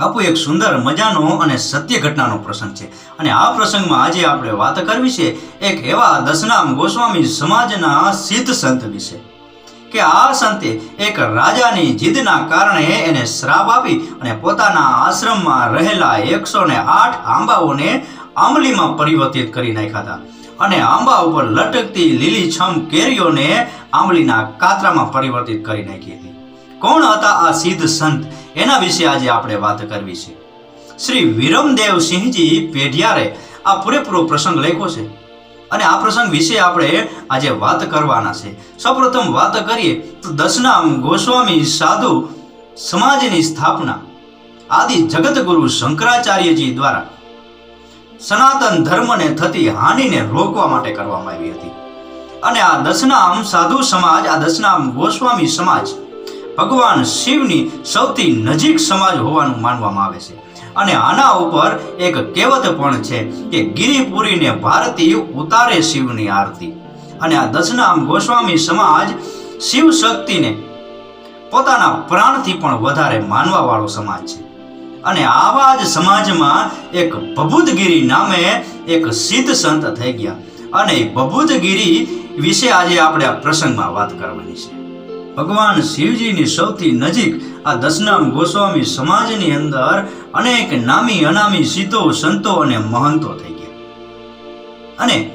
બાપુ એક સુંદર મજાનો અને સત્ય ઘટનાનો પ્રસંગ છે. અને આ પ્રસંગમાં આજે આપણે વાત કરવી છે એક એવા દશનામ ગોસ્વામી સમાજના સિદ્ધ સંત વિશે. કે આ સંતે એક રાજાની જીદના કારણે એને શ્રાપ આપી અને પોતાના આશ્રમમાં રહેલા એકસો ને આઠ આંબાઓને આંબલીમાં પરિવર્તિત કરી નાખ્યા હતા. અને આંબા ઉપર લટકતી લીલીછમ કેરીઓને આંબલીના કાતરામાં પરિવર્તિત કરી નાખી હતી. કોણ હતા આ સિદ્ધ સંત? એના વિશે આજે આપણે વાત કરવી છે. શ્રી વિરમદેવ સિંહજી પેઢિયારે આ પૂરેપૂરો પ્રસંગ લખ્યો છે. અને આ પ્રસંગ વિશે આપણે આજે વાત કરવાના છે. સૌપ્રથમ વાત કરીએ તો દશનામ ગોસ્વામી સાધુ સમાજની સ્થાપના આદિ જગતગુરુ શંકરાચાર્યજી દ્વારા સનાતન ધર્મને થતી હાનિને રોકવા માટે કરવામાં આવી હતી. અને આ દશનામ સાધુ સમાજ, આ દશનામ ગોસ્વામી સમાજ ભગવાન શિવની સૌથી નજીક સમાજ હોવાનું માનવામાં આવે છે. અને આના ઉપર એક કહેવત પણ છે કે ગિરિપુરીને ભારતીય ઉતારે શિવની આરતી. અને આ દશનામ ગોસ્વામી સમાજ શિવ શક્તિને પોતાના પ્રાણથી પણ વધારે માનવા વાળો સમાજ છે. અને આવા જ સમાજમાં એક બબુદગીરી નામે એક સિદ્ધ સંત થઈ ગયા. અને બબુદગીરી વિશે આજે આપણે આ પ્રસંગમાં વાત કરવાની છે. ભગવાન શિવજીની સૌથી નજીક આ દશનામ ગોસ્વામી સમાજની અંદર અનેક નામી અનામી સિદ્ધો સંતો અને મહંતો થઈ ગયા. અને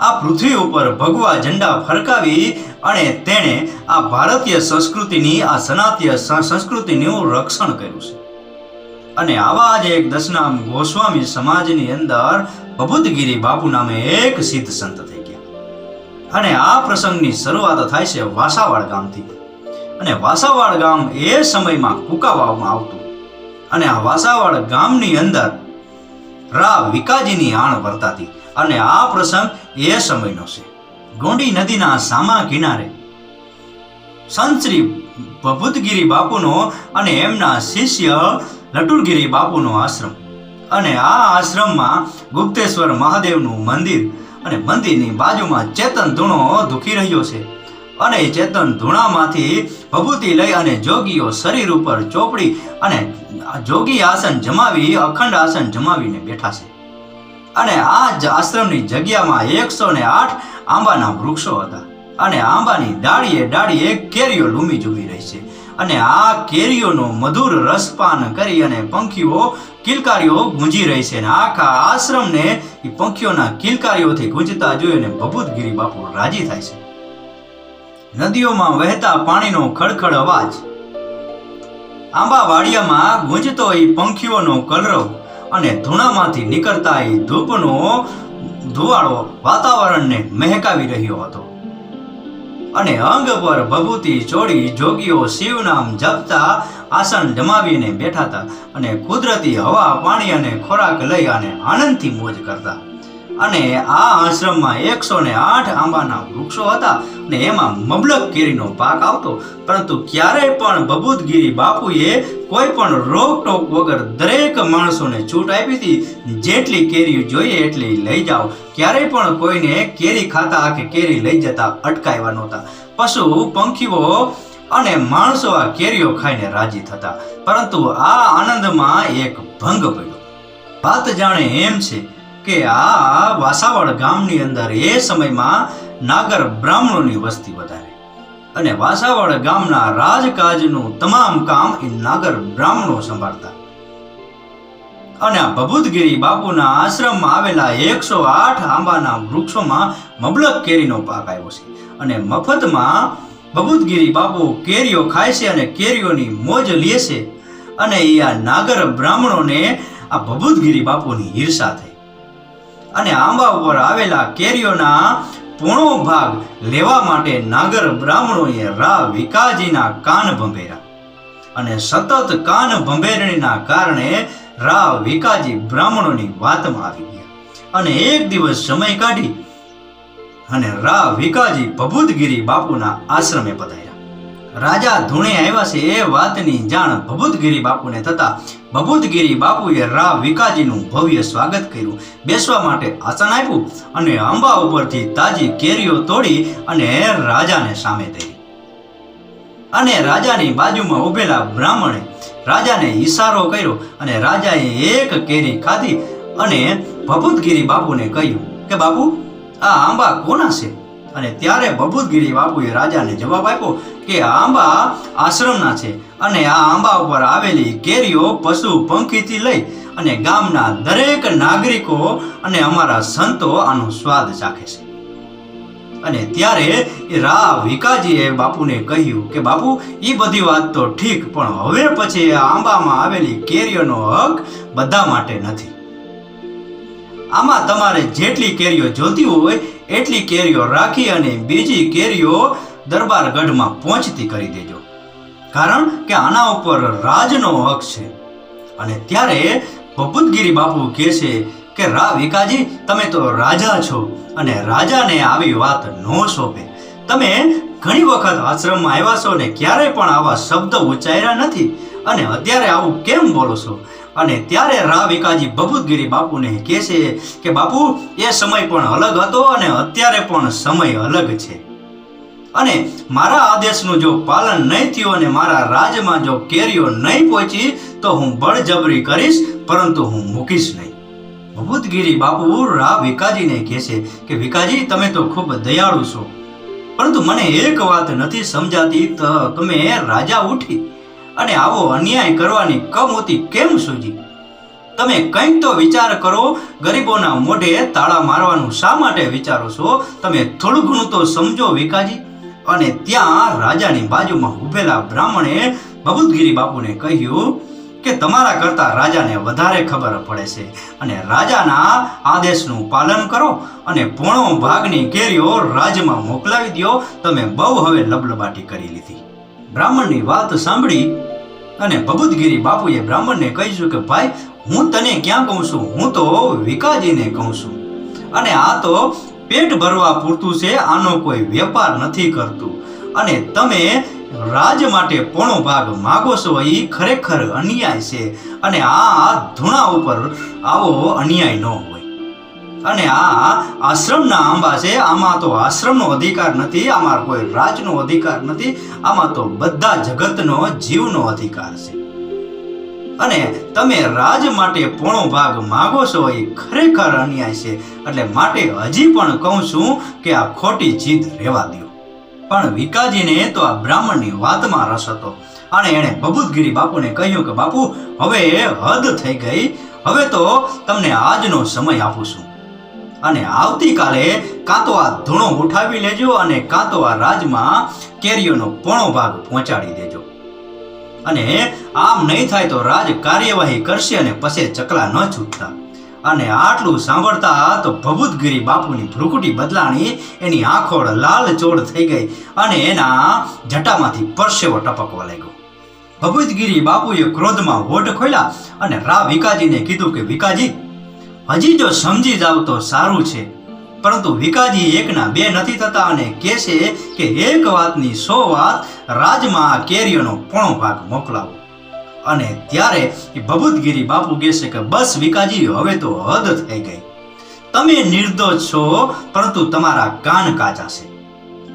આ પૃથ્વી ઉપર ભગવા ઝંડા ફરકાવી અને તેણે આ ભારતીય સંસ્કૃતિની, આ સનાતીય સંસ્કૃતિનું રક્ષણ કર્યું છે. અને આવા જ એક દશનામ ગોસ્વામી સમાજની અંદર ભભૂતગીરી બાપુ નામે એક સિદ્ધ સંત થઈ ગયા. અને આ પ્રસંગની શરૂઆત થાય છે વાસાવાડ ગામથી. અને વાસાવાડ ગામ એ સમયમાં કુકાવામાં આવતું. અને આ વાસાવાડ ગામની અંદર રા વિકાજીની આણ વર્તાતી અને આ પ્રસંગ એ સમયનો છે. ગોંડી નદીના સામા કિનારે સંતશ્રી ભભૂતગીરી બાપુનો અને એમના શિષ્ય લટુરગીરી બાપુનો આશ્રમ. અને આ આશ્રમમાં ગુપ્તેશ્વર મહાદેવનું મંદિર અને મંદિરની બાજુમાં ચેતન ધૂણો દુખી રહ્યો છે. અને ચેતન ધૂણામાંથી ભભૂતિ લઈ અને જોગીઓ શરીર ઉપર ચોપડી અને જોગી આસન જમાવી, અખંડ આસન જમાવીને બેઠા છે. અને આ જ આશ્રમની જગ્યામાં એકસો ને આઠ આંબાના વૃક્ષો હતા. અને આંબાની ડાળીએ ડાળીએ કેરીઓ લૂમી ઝૂમી રહી છે. અને આ કેરીઓનો મધુર રસપાન કરી અને પંખીઓ કિલકારીઓ ગુંજી રહી છે અને આખા આશ્રમને એ પંખીઓના કિલકારીઓથી ગુંજતા જોઈ અને ભભૂતગીરી બાપુ રાજી થાય છે. નદીઓમાં વહેતા પાણીનો ખડખડ અવાજ. આંબા વાડિયામાં ગુંજતો એ પંખીઓનો કલરવ અને ધૂણામાંથી નીકળતા એ ધૂપનો ધુવાળો વાતાવરણને મહેકાવી રહ્યો હતો. અને અંગ પર ભભૂતિ ચોડી જોગીઓ શિવ નામ જપતા આસન જમાવીને બેઠા હતા અને કુદરતી હવા, પાણી અને ખોરાક લઈ અને આનંદથી મોજ કરતા. અને આ આશ્રમમાં એકસો ને આઠ આંબાના વૃક્ષો હતા ને એમાં મબલક કેરીનો પાક આવતો. પરંતુ ક્યારેય પણ બબુદગીરી બાપુએ કોઈ પણ રોકટોક વગર દરેક માણસોને છૂટ આપી હતી. જેટલી કેરી જોઈએ એટલી લઈ જાઓ. ક્યારેય પણ કોઈને કેરી ખાતા કે કેરી લઈ જતા અટકાવ્યા નહોતા. પશુ, પંખીઓ અને માણસો આ કેરીઓ ખાઈને રાજી થતા. પરંતુ આ આનંદમાં એક ભંગ પડ્યો. વાત જાણે એમ છે કે આ વાસાવડ ગામની અંદર એ સમયમાં નાગર બ્રાહ્મણોની વસ્તી વધારે. અને વાસાવડ ગામના રાજકાજનું તમામ કામ એ નાગર બ્રાહ્મણો સંભાળતા. અને આ ભભૂતગીરી બાપુના આશ્રમમાં આવેલા એકસો આઠ આંબાના વૃક્ષોમાં મબલક કેરીનો પાક આવ્યો છે. અને મફતમાં ભભૂતગીરી બાપુ કેરીઓ ખાય છે અને કેરીઓની મોજ લે છે. અને એ આ નાગર બ્રાહ્મણોને આ ભભૂતગીરી બાપુની ઈર્ષા થઈ. અને આંબા ઉપર આવેલા કેરીઓના પૂણો ભાગ લેવા માટે નાગર બ્રાહ્મણોએ રા વિકાજીના કાન ભંભેરા. અને સતત કાન ભંભેરણીના કારણે રા વિકાજી બ્રાહ્મણોની વાતમાં આવી ગયા. અને એક દિવસ સમય કાઢી અને રા વિકાજી ભભૂતગીરી બાપુના આશ્રમે પધાર્યા. રાજા ધૂણે આવ્યા છે એ વાતની જાણ ભભૂતગીરી બાપુને થતા ભભૂતગીરી બાપુએ રા વિકાજીનું ભવ્ય સ્વાગત કર્યું. બેસવા માટે આસન આપ્યું અને આંબા ઉપરથી તાજી કેરીઓ તોડી અને રાજાને સામે ધરી અને રાજાની બાજુમાં ઉભેલા બ્રાહ્મણે રાજાને ઈશારો કર્યો અને રાજાએ એક કેરી ખાધી અને ભભૂતગીરી બાપુને કહ્યું કે, બાપુ, આ આંબા કોના છે? અને ત્યારે ભભૂતગીરી બાપુએ રાજાને જવાબ આપ્યો કે આંબા આશ્રમના છે અને આ આંબા ઉપર આવેલી કેરીઓ પશુ પંખીથી લઈ અને ગામના દરેક નાગરિકો અને અમારા સંતો આનો સ્વાદ ચાખે છે. અને ત્યારે રા વિકાજીએ બાપુને કહ્યું કે, બાપુ એ બધી વાત તો ઠીક, પણ હવે પછી આ આંબામાં આવેલી કેરીઓનો હક બધા માટે નથી. આમાં તમારે જેટલી કેરીઓ જોતી હોય, એટલી કેરીઓ રાખી અને બીજી કેરીઓ દરબાર ગઢમાં પહોંચતી કરી દેજો. કારણ કે આના ઉપર રાજનો હક છે. અને ત્યારે બબુદગીરી બાપુ કહે છે કે, રા વિકાજી તમે તો રાજા છો અને રાજાને આવી વાત ન સોંપે. તમે ઘણી વખત આશ્રમમાં આવ્યા છો ને ક્યારેય પણ આવા શબ્દ ઉચ્ચાર્યા નથી. અને અત્યારે આવું કેમ બોલો છો? અને ત્યારે રા વિકાજી બબુદગીરી બાપુને કહે છે કે, બાપુ, એ સમય પણ અલગ હતો અને અત્યારે પણ સમય અલગ છે. અને મારા આદેશનું જો પાલન નહીં થયું અને મારા રાજમાં જો કેરીઓ નહીં પહોંચી, તો હું બળજબરી કરીશ, પરંતુ હું મૂકીશ નહીં. ભૂતગીરી બાપુ રા વિકાજીને કહે છે કે વિકાજી તમે તો ખૂબ દયાળુ છો. પરંતુ મને એક વાત નથી સમજાતી, તો તમે રાજા ઉઠી અને આવો અન્યાય કરવાની કમોતી કેમ સૂજી? તમે કંઈક તો વિચાર કરો, ગરીબોના મોઢે તાળા મારવાનું શા માટે વિચારો છો? તમે થોડું ઘણું તો સમજો વિકાજી અને ત્યાં રાજાની બાજુમાં ઊભેલા બ્રાહ્મણે બબુદગીરી બાપુને કહ્યું કે તમારા કરતા રાજાને વધારે ખબર પડે છે. અને રાજાના આદેશનું પાલન કરો અને પોણો ભાગની કેરીઓ રાજમાં મોકલાવી દો તમે બહુ હવે લબલબાટી કરી લીધી. બ્રાહ્મણની વાત સાંભળી અને ભબુતગીરી બાપુએ બ્રાહ્મણને કહીશું કે, ભાઈ, હું તને ક્યાં કહું છું? હું તો વિકાજીને કહું છું. અને આ તો પેટ ભરવા પૂરતું છે, આનો કોઈ વેપાર નથી કરતું. અને તમે રાજ માટે પોણો ભાગ માગો છો એ ખરેખર અન્યાય છે. અને આ ધૂણા ઉપર આવો અન્યાય ન હોય. અને આ આશ્રમના આંબા છે, આમાં તો આશ્રમનો અધિકાર નથી, આમાં કોઈ રાજનો અધિકાર નથી, આમાં તો બધા જગતનો જીવનો અધિકાર છે. અને તમે રાજ માટે પોણો ભાગ માગો છો એ ખરેખર અન્યાય છે. એટલે માટે હજી પણ કહું છું કે આ ખોટી જીદ રહેવા દો પણ વિકાજીને તો આ બ્રાહ્મણની વાતમાં રસ હતો. અને એણે બબુદગીરી બાપુને કહ્યું કે, બાપુ, હવે હદ થઈ ગઈ. હવે તો તમને આજનો સમય આપું છું. અને આવતીકાલે કાં તો આ ધૂણો ઉઠાવી લેજો અને કાં તો આ રાજમાં કેરીઓનો પોણો ભાગ પહોંચાડી દેજો. અને આમ નહીં થાય તો રાજ કાર્યવાહી કરશે અને પછી ચકલા ન છૂટતા. અને આટલું સાંભળતા તો ભભૂતગીરી બાપુની ભ્રુકુટી બદલાણી એની આંખોળ લાલ ચોડ થઈ ગઈ અને એના જટામાંથી પરસેવો ટપકવા લાગ્યો. ભભૂતગીરી બાપુએ ક્રોધમાં હોઠ ખોલ્યા અને રા વિકાજીને કીધું કે વિકાજી હજી જો સમજી જાવ તો સારું છે. પરંતુ વિકાજી એકના બે નથી થતા અને કહે છે કે એક વાતની સો વાત રાજમાં આ કેરીઓનો પોણો ભાગ મોકલાવો. અને ત્યારે એ ભભૂતગીરી બાપુ કહે છે કે બસ વિકાજી હવે તો હદ થઈ ગઈ. તમે નિર્દોષ છો, પરંતુ તમારા કાન કાચા છે.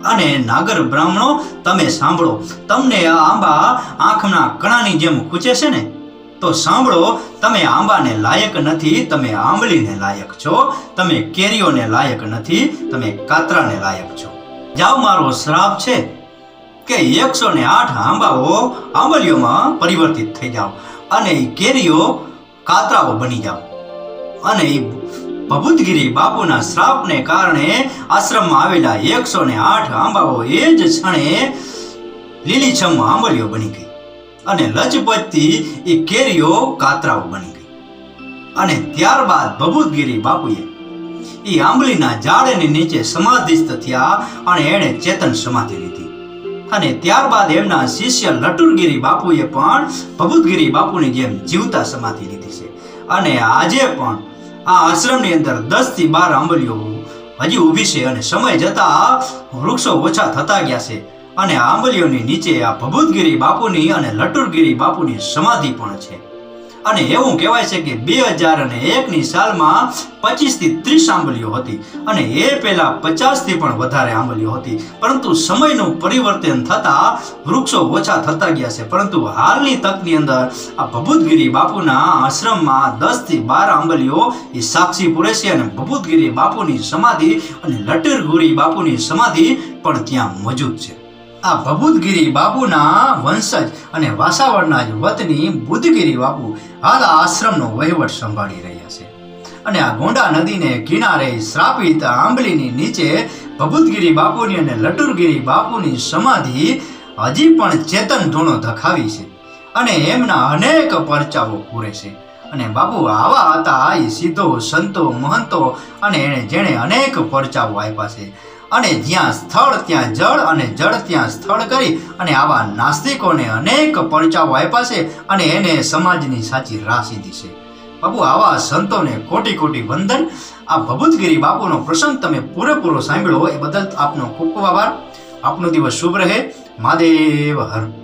અને નાગર બ્રાહ્મણો, તમે સાંભળો, તમને આ આંબા આંખના કણાની જેમ ખૂચે છે ને? તો સાંભળો, તમે આંબાને લાયક નથી, તમે આંબલીને લાયક છો. તમે કેરીઓને લાયક નથી, તમે કાતરાને લાયક છો. જાઓ, મારો શ્રાપ છે કે એકસો ને આઠ આંબાઓ આંબલીઓમાં પરિવર્તિત થઈ જાઓ અને એ કેરીઓ કાતરાઓ બની જાઓ. અને એ ભભૂતગીરી બાપુના શ્રાપને કારણે આશ્રમમાં આવેલા એકસો ને આઠ આંબાઓ એ જ ક્ષણે લીલીછમ આંબલીઓ બની ગઈ. અને લજપતથી એ કેરીઓ કાતરાઓ બની ગઈ. અને ત્યારબાદ ભભૂતગીરી બાપુએ એ આંબલીના ઝાડની નીચે સમાધિસ્થ થયા અને એણે ચેતન સમાધિ લીધી. અને ત્યારબાદ એમના શિષ્ય લટુરગીરી બાપુએ પણ ભભૂતગીરી બાપુની જેમ જીવતા સમાધિ લીધી છે. અને આજે પણ આ આશ્રમની અંદર દસથી બાર આંબલીઓ હજી ઊભી છે અને સમય જતા વૃક્ષો ઓછા થતા ગયા છે. અને આંબલીઓની નીચે આ ભભૂતગીરી બાપુની અને લટુરગીરી બાપુની સમાધિ પણ છે. અને એવું કહેવાય છે કે બે હજાર અને એકની સાલમાં પચીસથી ત્રીસ આંબલીઓ હતી અને એ પહેલાં પચાસથી પણ વધારે આંબલીઓ હતી. પરંતુ સમયનું પરિવર્તન થતાં વૃક્ષો ઓછા થતા ગયા છે. પરંતુ હાલની તકની અંદર આ ભભૂતગીરી બાપુના આશ્રમમાં દસથી બાર આંબલીઓ એ સાક્ષી પૂરે છે અને ભભૂતગીરી બાપુની સમાધિ અને લટેરગુરી બાપુની સમાધિ પણ ત્યાં મોજૂદ છે. આ ભભૂતગીરી બાપુના વંશજ અને વાસાવળના જ વતની બુદ્ધગીરી બાપુ હાલ આશ્રમનો વહીવટ સંભાળી રહ્યા છે. અને આ ગોંડા નદીને કિનારે શ્રાપિત આંબલીની નીચે ભભૂતગીરી બાપુની અને લટુરગીરી બાપુની સમાધિ હજી પણ ચેતન ધૂણો ધખાવી છે અને એમના અનેક પરચાઓ પૂરે છે. અને બાપુ આવા હતા એ સીધો સંતો, મહંતો અને એણે જેણે અનેક પરચાઓ આપ્યા છે. અને જ્યાં સ્થળ, ત્યાં જળ અને જળ ત્યાં સ્થળ કરી અને આવા નાસ્તિકોને અનેક પરચાઓ આપ્યા છે અને એને સમાજની સાચી સીધી છે. બાપુ, આવા સંતોને કોટી કોટી વંદન. આ ભભૂતગીરી બાપુનો પ્રસંગ તમે પૂરેપૂરો સાંભળ્યો એ બદલ આપનો ખૂબ ખૂબ આભાર. આપનો દિવસ શુભ રહે. મહાદેવ, હર